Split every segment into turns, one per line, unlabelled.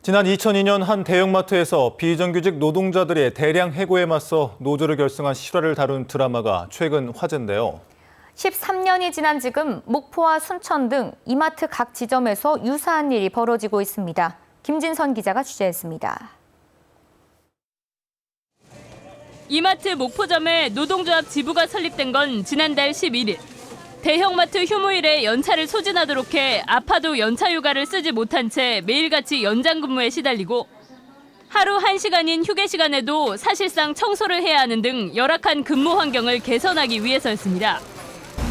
지난 2002년 한 대형마트에서 비정규직 노동자들의 대량 해고에 맞서 노조를 결성한 실화를 다룬 드라마가 최근 화제인데요.
13년이 지난 지금 목포와 순천 등 이마트 각 지점에서 유사한 일이 벌어지고 있습니다. 김진선 기자가 취재했습니다.
이마트 목포점에 노동조합 지부가 설립된 건 지난달 11일. 대형마트 휴무일에 연차를 소진하도록 해 아파도 연차 휴가를 쓰지 못한 채 매일같이 연장 근무에 시달리고 하루 1시간인 휴게 시간에도 사실상 청소를 해야 하는 등 열악한 근무 환경을 개선하기 위해서였습니다.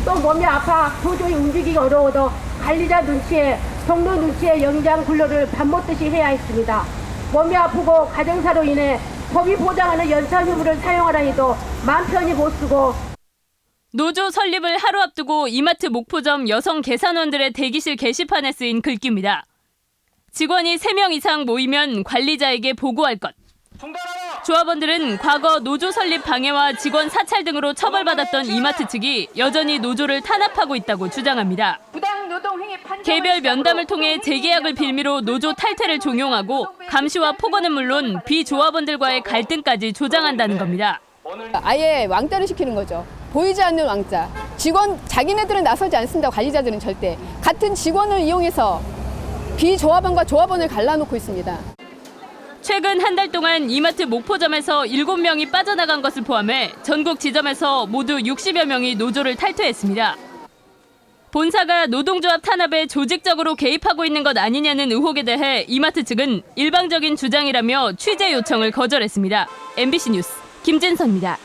또 몸이 아파 도저히 움직이기 어려워도 관리자 눈치에 동료 눈치에 연장 근로를 밥 먹듯이 해야 했습니다. 몸이 아프고 가정사로 인해 법이 보장하는 연차 휴무를 사용하라니도 마음 편히 못 쓰고
노조 설립을 하루 앞두고 이마트 목포점 여성 계산원들의 대기실 게시판에 쓰인 글귀입니다. 직원이 3명 이상 모이면 관리자에게 보고할 것. 조합원들은 과거 노조 설립 방해와 직원 사찰 등으로 처벌받았던 이마트 측이 여전히 노조를 탄압하고 있다고 주장합니다. 개별 면담을 통해 재계약을 빌미로 노조 탈퇴를 종용하고 감시와 폭언은 물론 비조합원들과의 갈등까지 조장한다는 겁니다.
아예 왕따를 시키는 거죠. 보이지 않는 왕따. 직원 자기네들은 나서지 않습니다. 관리자들은 절대. 같은 직원을 이용해서 비조합원과 조합원을 갈라놓고 있습니다.
최근 한 달 동안 이마트 목포점에서 7명이 빠져나간 것을 포함해 전국 지점에서 모두 60여 명이 노조를 탈퇴했습니다. 본사가 노동조합 탄압에 조직적으로 개입하고 있는 것 아니냐는 의혹에 대해 이마트 측은 일방적인 주장이라며 취재 요청을 거절했습니다. MBC 뉴스 김진선입니다.